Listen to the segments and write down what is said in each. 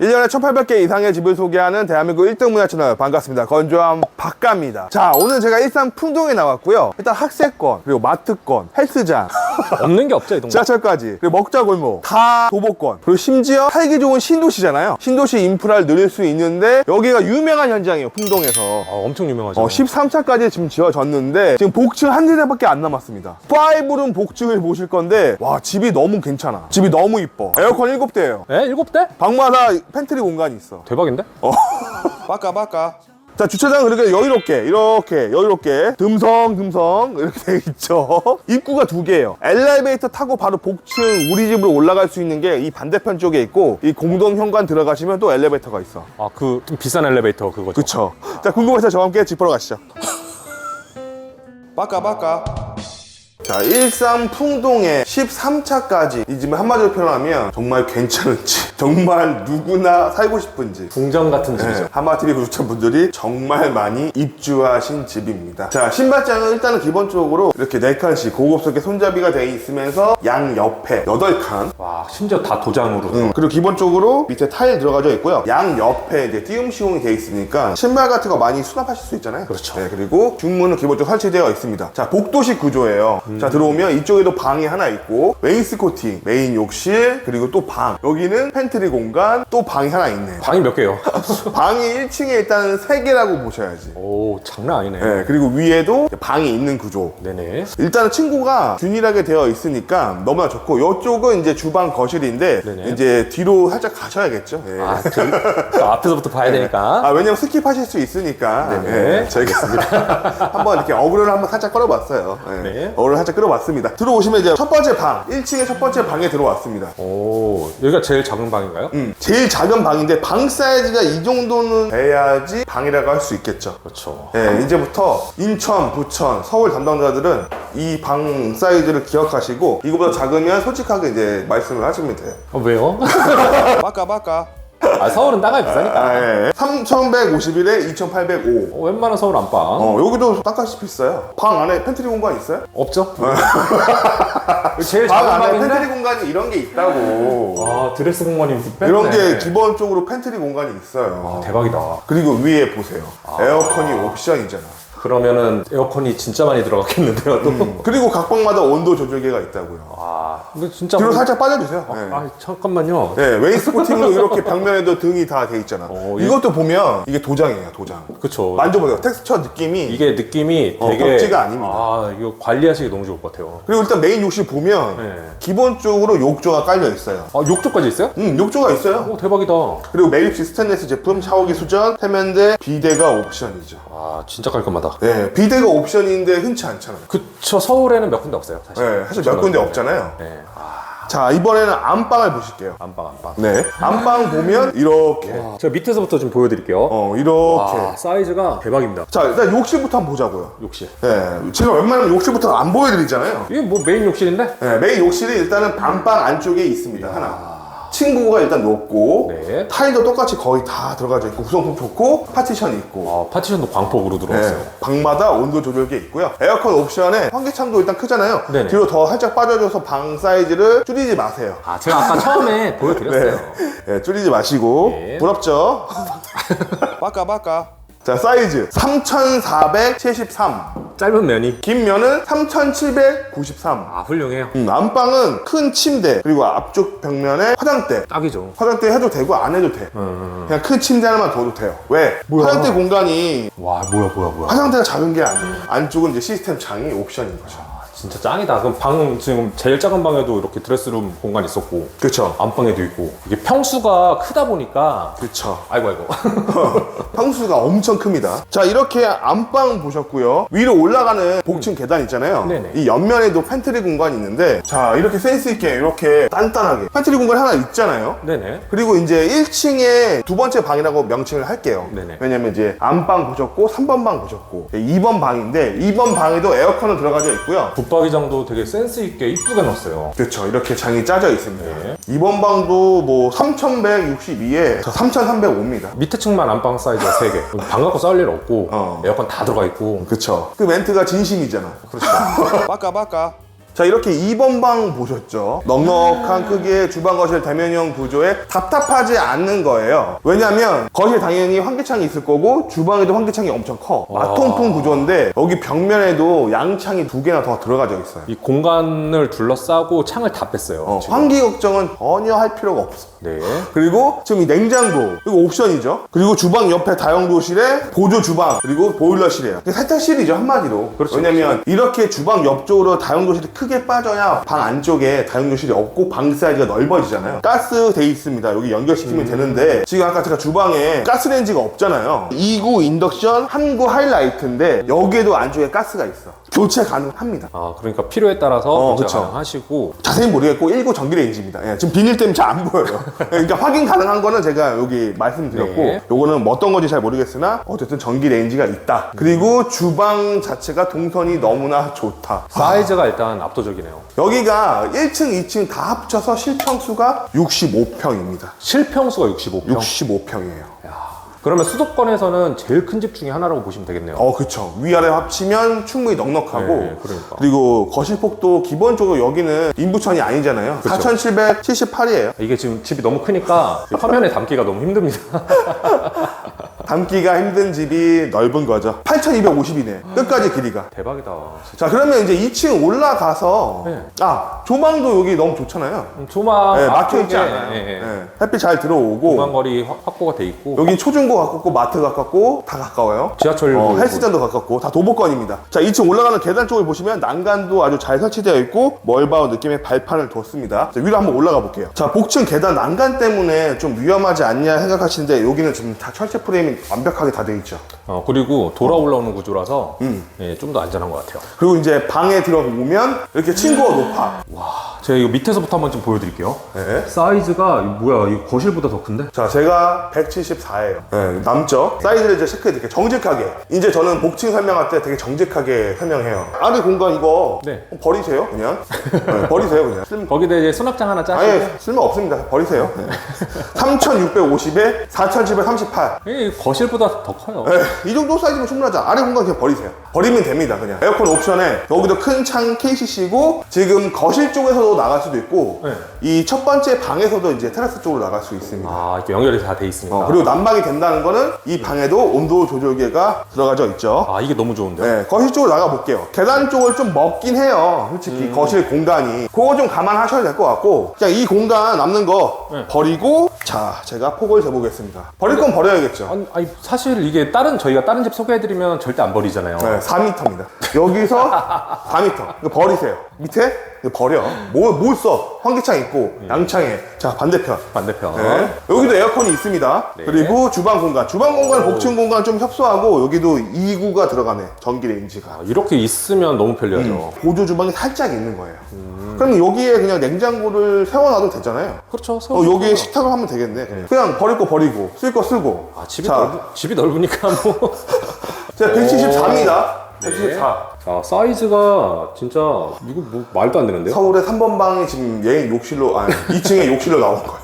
1년에 1800개 이상의 집을 소개하는 대한민국 1등 문화 채널 반갑습니다. 건조한 박가입니다. 자, 오늘 제가 일산 풍동에 나왔고요. 일단 학세권, 그리고 마트권, 헬스장, 없는 게 없죠 이 동네. 지하철까지, 그리고 먹자골목, 다 도보권, 그리고 심지어 살기 좋은 신도시잖아요. 신도시 인프라를 늘릴 수 있는데 여기가 유명한 현장이에요. 풍동에서. 아, 엄청 유명하죠. 어, 13차까지 지금 지어졌는데 지금 복층 한 세 대밖에 안 남았습니다. 5룸 복층을 보실 건데 와 집이 너무 괜찮아. 집이 너무 이뻐. 에어컨 7대예요. 에? 일곱 대? 방마다 펜트리 공간이 있어. 대박인데? 어. 빠까 빠까. 자 주차장 그렇게 여유롭게 이렇게 여유롭게 듬성 듬성 이렇게 돼 있죠. 입구가 두 개예요. 엘리베이터 타고 바로 복층 우리 집으로 올라갈 수 있는 게 이 반대편 쪽에 있고 이 공동 현관 들어가시면 또 엘리베이터가 있어. 아 그 좀 비싼 엘리베이터 그거죠. 그쵸. 자, 궁금해서 저와 함께 집 보러 가시죠. 빠까, 빠까. 자, 일산 풍동에 13차까지 이 집을 한마디로 표현하면 정말 괜찮은 집. 정말 누구나 살고 싶은 집. 궁전 같은 집이죠. 네, 하마TV 구독자 분들이 정말 많이 입주하신 집입니다. 자, 신발장은 일단은 기본적으로 이렇게 4칸씩 고급스럽게 손잡이가 되어 있으면서 양 옆에 8칸. 와 심지어 다 도장으로. 음, 그리고 기본적으로 밑에 타일 들어가져 있고요. 양 옆에 이제 띄움 시공이 되어 있으니까 신발 같은 거 많이 수납하실 수 있잖아요. 그렇죠. 네, 그리고 중문은 기본적으로 설치되어 있습니다. 자, 복도식 구조예요. 자, 들어오면 이쪽에도 방이 하나 있고 웨인스코팅, 메인 욕실, 그리고 또 방. 여기는 팬트리 공간, 또 방이 하나 있네. 방이 몇 개요? 방이 1층에 일단 3개라고 보셔야지. 오 장난 아니네. 네, 그리고 위에도 방이 있는 구조. 네네. 일단은 친구가 균일하게 되어 있으니까 너무나 좋고 이쪽은 이제 주방 거실인데 네네. 이제 뒤로 살짝 가셔야겠죠. 예. 아, 저, 저 앞에서부터 봐야 되니까. 아, 왜냐면 스킵하실 수 있으니까 네네. 예, 저희가 한번 이렇게 어그로를 한번 살짝 끌어봤어요. 예. 네. 어그로를 살짝 끌어봤습니다. 들어오시면 이제 첫 번째 방, 1층의 첫 번째 방에 들어왔습니다. 오 여기가 제일 작은 방인가요? 음, 제일 작은 방인데 방 사이즈가 이 정도는 돼야지 방이라고 할 수 있겠죠. 그렇죠. 예, 이제부터 인천, 부천, 서울 담당자들은 이 방 사이즈를 기억하시고 이거보다 작으면 솔직하게 이제 말씀을 하시면 돼요. 어, 왜요? 빠까 빠까. 아 서울은 땅값이 비싸니까. 아, 예. 3,151에 2,805. 어, 웬만한 서울 안방 어, 여기도 땅값이 비싸요. 방 안에 팬트리 공간 있어요? 없죠? 제일 방 작은 안에 팬트리 방인데. 공간이 이런 게 있다고. 아 드레스 공간이 이런 뺐네. 게 기본적으로 팬트리 공간이 있어요. 아, 대박이다. 그리고 위에 보세요. 에어컨이 옵션이잖아. 그러면은 에어컨이 진짜 많이 들어갔겠는데요, 또. 음. 그리고 각 방마다 온도 조절기가 있다고요. 아, 근데 진짜. 뒤로 뭐- 살짝 빠져주세요. 네. 아, 잠깐만요. 네, 웨이스코팅도 이렇게 벽면에도 등이 다 돼 있잖아. 어, 이- 이것도 보면 이게 도장이에요, 도장. 그쵸. 만져보세요. 텍스처 느낌이. 이게 느낌이 어, 되게. 벽지가 아닙니다. 아, 이거 관리하시기 너무 좋을 것 같아요. 그리고 일단 메인 욕실 보면 네. 기본적으로 욕조가 깔려 있어요. 아, 욕조까지 있어요? 음, 욕조가 있어요. 오, 대박이다. 그리고 매립식 스테인레스 제품, 샤워기 수전, 세면대, 비데가 옵션이죠. 아, 진짜 깔끔하다. 네, 비데가 옵션인데 흔치 않잖아요. 그쵸, 서울에는 몇 군데 없어요, 사실. 네, 사실 몇 군데 없잖아요. 네. 아, 자, 이번에는 안방을 보실게요. 안방, 안방. 네, 안방 보면 이렇게. 제가 밑에서부터 좀 보여드릴게요. 어, 이렇게. 와, 사이즈가 대박입니다. 자, 일단 욕실부터 한번 보자고요. 욕실. 네, 제가 웬만하면 욕실부터 안 보여드리잖아요. 이게 뭐 메인 욕실인데? 네, 메인 욕실이 일단은 반방 안쪽에 있습니다. 하나. 친구가 일단 높고 네. 타일도 똑같이 거의 다 들어가져 있고 구성품 좋고 파티션이 있고 아, 파티션도 광폭으로 들어왔어요. 네, 방마다 온도 조절기 있고요. 에어컨 옵션에 환기창도 일단 크잖아요. 네네. 뒤로 더 살짝 빠져줘서 방 사이즈를 줄이지 마세요. 아, 제가 아까 처음에 보여드렸어요. 네, 줄이지 마시고 네. 부럽죠? 빠까 빠까. 자 사이즈 3,473. 짧은 면이. 긴 면은 3,793. 아, 훌륭해요. 음, 안방은 큰 침대 그리고 앞쪽 벽면에 화장대 딱이죠. 화장대 해도 되고 안 해도 돼 그냥 큰 침대 하나만 둬도 돼요 왜? 뭐야? 화장대 공간이 와, 뭐야, 뭐야, 뭐야. 화장대가 작은 게 아니에요 안쪽은 이제 시스템 창이 옵션인 거죠 진짜 짱이다. 그럼 방 지금 제일 작은 방에도 이렇게 드레스룸 공간 있었고 그쵸 안방에도 있고 이게 평수가 크다 보니까 그쵸 아이고 아이고 평수가 엄청 큽니다 자 이렇게 안방 보셨고요 위로 올라가는 복층 계단 있잖아요 네네. 이 옆면에도 팬트리 공간이 있는데 자 이렇게 센스 있게 이렇게 단단하게 팬트리 공간 하나 있잖아요 네네 그리고 이제 1층에 두 번째 방이라고 명칭을 할게요. 네네. 왜냐면 이제 안방 보셨고 3번 방 보셨고 2번 방인데 2번 방에도 에어컨은 들어가져 있고요. 붙박이장도 되게 센스 있게 이쁘게 넣었어요. 그렇죠. 이렇게 장이 짜져 있습니다. 네. 2번 방도 뭐 3,162에 3,305입니다. 밑에 층만 안방 사이즈가 3개. 방 갖고 싸울 일 없고 어. 에어컨 다 들어가 있고 그렇죠. 그 멘트가 진심이잖아. 그렇죠. 빠까 빠까. 자 이렇게 2번 방 보셨죠? 넉넉한 크기의 주방 거실 대면형 구조에 답답하지 않는 거예요. 왜냐면 거실 당연히 환기창이 있을 거고 주방에도 환기창이 엄청 커. 마통풍 구조인데 여기 벽면에도 양창이 두 개나 더 들어가져 있어요. 이 공간을 둘러싸고 창을 다 뺐어요. 어, 지금. 환기 걱정은 전혀 할 필요가 없어. 네. 그리고 지금 이 냉장고 이거 옵션이죠. 그리고 주방 옆에 다용도실에 보조 주방 그리고 보일러실이에요. 이게 세탁실이죠 한마디로. 그렇죠, 왜냐면 이렇게 주방 옆쪽으로 다용도실이 크게 빠져야 방 안쪽에 다용도실이 없고 방 사이즈가 넓어지잖아요. 가스 돼 있습니다. 여기 연결시키면 되는데 지금 아까 제가 주방에 가스레인지가 없잖아요. 2구 인덕션, 3구 하이라이트인데 여기에도 안쪽에 가스가 있어. 교체 가능합니다. 아 그러니까 필요에 따라서 어, 교체 그쵸. 가능하시고 자세히 모르겠고 1구 전기레인지입니다. 예, 지금 비닐 때문에 잘 안 보여요. 그러니까 확인 가능한 거는 제가 여기 말씀드렸고 네. 요거는 뭐 어떤 건지 잘 모르겠으나 어쨌든 전기레인지가 있다. 그리고 주방 자체가 동선이 너무나 좋다. 사이즈가 일단 압도적이네요. 여기가 1층, 2층 다 합쳐서 실평수가 65평입니다. 실평수가 65평. 65평이에요. 그러면 수도권에서는 제일 큰 집 중에 하나라고 보시면 되겠네요. 어, 그쵸. 위아래 합치면 충분히 넉넉하고. 네, 그러니까. 그리고 거실폭도 기본적으로 여기는 인부천이 아니잖아요. 4,778이에요. 이게 지금 집이 너무 크니까 화면에 담기가 너무 힘듭니다. 담기가 힘든 집이 넓은 거죠. 8,250이네. 끝까지 길이가. 대박이다. 자, 그러면 이제 2층 올라가서 네. 아, 조망도 여기 너무 좋잖아요. 조망 네, 막혀 있지 앞쪽에, 않아요. 예, 예. 네, 햇빛 잘 들어오고 확- 확보가 돼 있고 여긴 초중고 가깝고 마트 가깝고 다 가까워요. 지하철 어, 뭐- 헬스장도 가깝고 다 도보권입니다. 자, 2층 올라가는 계단 쪽을 보시면 난간도 아주 잘 설치되어 있고 멀바우 느낌의 발판을 뒀습니다. 자, 위로 한번 올라가 볼게요. 자, 복층 계단 난간 때문에 좀 위험하지 않냐 생각하시는데 여기는 지금 다 철제 프레임이 완벽하게 다돼 있죠. 어, 그리고 돌아 올라오는 구조라서 음. 예, 좀 더 안전한 것 같아요. 그리고 이제 방에 들어오면 이렇게 층고가 높아. 제가 이거 밑에서부터 한번 좀 보여드릴게요. 네. 사이즈가 뭐야? 이 거실보다 더 큰데? 자, 제가 174예요. 남죠? 사이즈를 이제 체크해 드릴게요. 정직하게. 이제 저는 복층 설명할 때 되게 정직하게 설명해요. 안에 공간 이거 네. 버리세요, 그냥. 네, 버리세요, 그냥. 쓸, 거기다 이제 수납장 하나 짜시고 아예 쓸모 없습니다. 버리세요. 네. 3,650에 4,738. 이 거실보다 더 커요. 네, 이 정도 사이즈면 충분하죠. 아래 공간 그냥 버리세요. 버리면 됩니다, 그냥. 에어컨 옵션에 여기도 큰 창 KCC고 지금 거실 쪽에서도 나갈 수도 있고 네. 이 첫 번째 방에서도 이제 테라스 쪽으로 나갈 수 있습니다. 아 이렇게 연결이 다 돼 있으니까. 어, 그리고 난방이 된다는 거는 이 방에도 온도 조절기가 들어가져 있죠. 아 이게 너무 좋은데요? 네, 거실 쪽으로 나가 볼게요. 계단 쪽을 좀 먹긴 해요. 솔직히 음. 거실 공간이. 그거 좀 감안하셔야 될 것 같고, 그냥 이 공간 남는 거 네. 버리고, 자, 제가 폭을 재보겠습니다. 버릴 건 버려야겠죠. 아니, 아니, 사실 이게 다른 저희가 다른 집 소개해드리면 절대 안 버리잖아요. 네, 4m입니다. 여기서 4m. 이거 버리세요. 밑에 이거 버려. 뭘, 뭘 써? 환기창 있고, 양창에. 자, 반대편. 반대편. 네. 여기도 에어컨이 있습니다. 네. 그리고 주방 공간. 주방 공간, 복층 공간 좀 협소하고 여기도 2구가 들어가네. 전기 레인지가. 아, 이렇게 있으면 너무 편리하죠. 음. 보조 주방이 살짝 있는 거예요. 그럼 여기에 그냥 냉장고를 세워놔도 되잖아요. 그렇죠. 어, 세워놓고. 여기에 식탁을 하면 되겠네. 그냥 버릴 거 버리고, 쓸 거 쓰고. 아, 집이, 자, 넓, 집이 넓으니까 뭐. 제가 174입니다. 네. 174. 자, 사이즈가 진짜 이거 뭐 말도 안 되는데요? 서울의 3번 방이 지금 얘 욕실로, 아니, 2층에 욕실로 나온 거예요.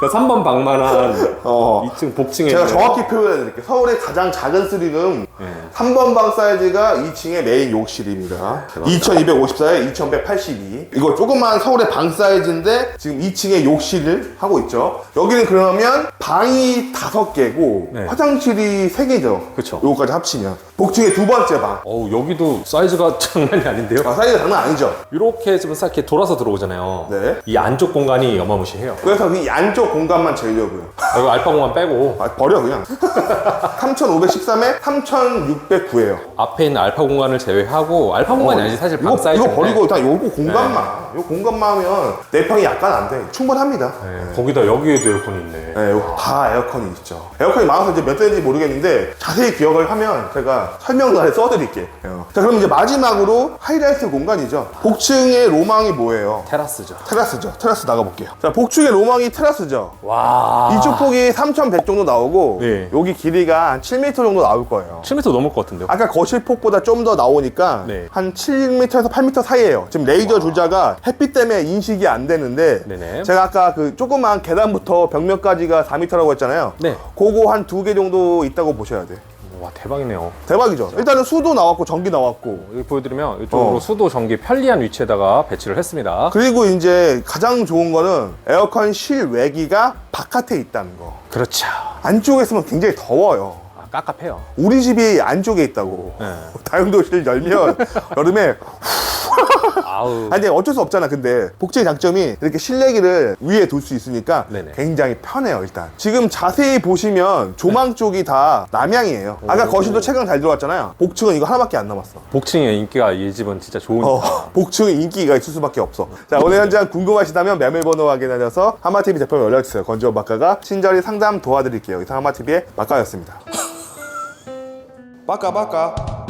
그러니까 3번 방만한 어. 2층 복층에 제가 있는- 정확히 표현해 드릴게요. 서울의 가장 작은 쓰리룸 네. 3번 방 사이즈가 2층의 메인 욕실입니다. 2254에 2182. 이거 조그만 서울의 방 사이즈인데 지금 2층에 욕실을 하고 있죠. 여기는 그러면 방이 5개고 네. 화장실이 3개죠. 그쵸. 요거까지 합치면. 복층의 두 번째 방. 어우 여기도 사이즈가 장난이 아닌데요? 아, 사이즈가 장난 아니죠. 이렇게 좀싹 이렇게 돌아서 들어오잖아요. 네. 이 안쪽 공간이 어마무시해요. 그래서 이 안쪽 공간만 재려고요. 아, 이거 알파 공간 빼고 아, 버려 그냥. 3513에 3609예요. 앞에 있는 알파 공간을 제외하고 알파 공간이 아니지 사실 방 어, 이거, 사이즈 이거 버리고 일단 요거 공간만. 요 공간만 하면 내 평이 약간 안 돼. 충분합니다. 거기다 여기에도 에어컨이 있네. 네, 요다 에어컨이 있죠. 에어컨이 많아서 이제 몇 대인지 모르겠는데 자세히 기억을 하면 제가 설명란에 써드릴게요. 자, 그럼 이제 마지막으로 하이라이트 공간이죠. 복층의 로망이 뭐예요? 테라스죠. 테라스죠. 테라스 나가볼게요. 자, 복층의 로망이 테라스죠. 와. 이쪽 폭이 3,100 정도 나오고 네. 여기 길이가 한 7m 정도 나올 거예요. 7m 넘을 것 같은데요? 아까 거실 폭보다 좀 더 나오니까 네. 한 7m에서 8m 사이에요. 지금 레이저 줄자가 햇빛 때문에 인식이 안 되는데 네네. 제가 아까 그 조그만 계단부터 벽면까지가 4m라고 했잖아요. 네. 그거 한 두 개 정도 있다고 보셔야 돼. 와 대박이네요. 대박이죠. 일단은 수도 나왔고 전기 나왔고 여기 보여드리면 이쪽으로 어. 수도 전기 편리한 위치에다가 배치를 했습니다. 그리고 이제 가장 좋은 거는 에어컨 실외기가 바깥에 있다는 거. 그렇죠. 안쪽에 있으면 굉장히 더워요. 아, 깝깝해요. 우리 집이 안쪽에 있다고. 네. 다용도실 열면 여름에 아우. 아니 어쩔 수 없잖아. 근데 복제의 장점이 이렇게 실내기를 위에 둘 수 있으니까 네네. 굉장히 편해요. 일단 지금 자세히 보시면 조망 쪽이 다 남향이에요. 아까 오. 거실도 채광 잘 들어갔잖아요. 복층은 이거 하나밖에 안 남았어. 복층의 인기가 이 집은 진짜 좋으니까. 어, 복층은 인기가 있을 수밖에 없어. 자, 오늘 현장 궁금하시다면 매매번호 확인하셔서 하마TV 대표 연락주세요. 건지원 박가가 친절히 상담 도와드릴게요. 이상 하마TV의 박가였습니다. 빠까 빠까.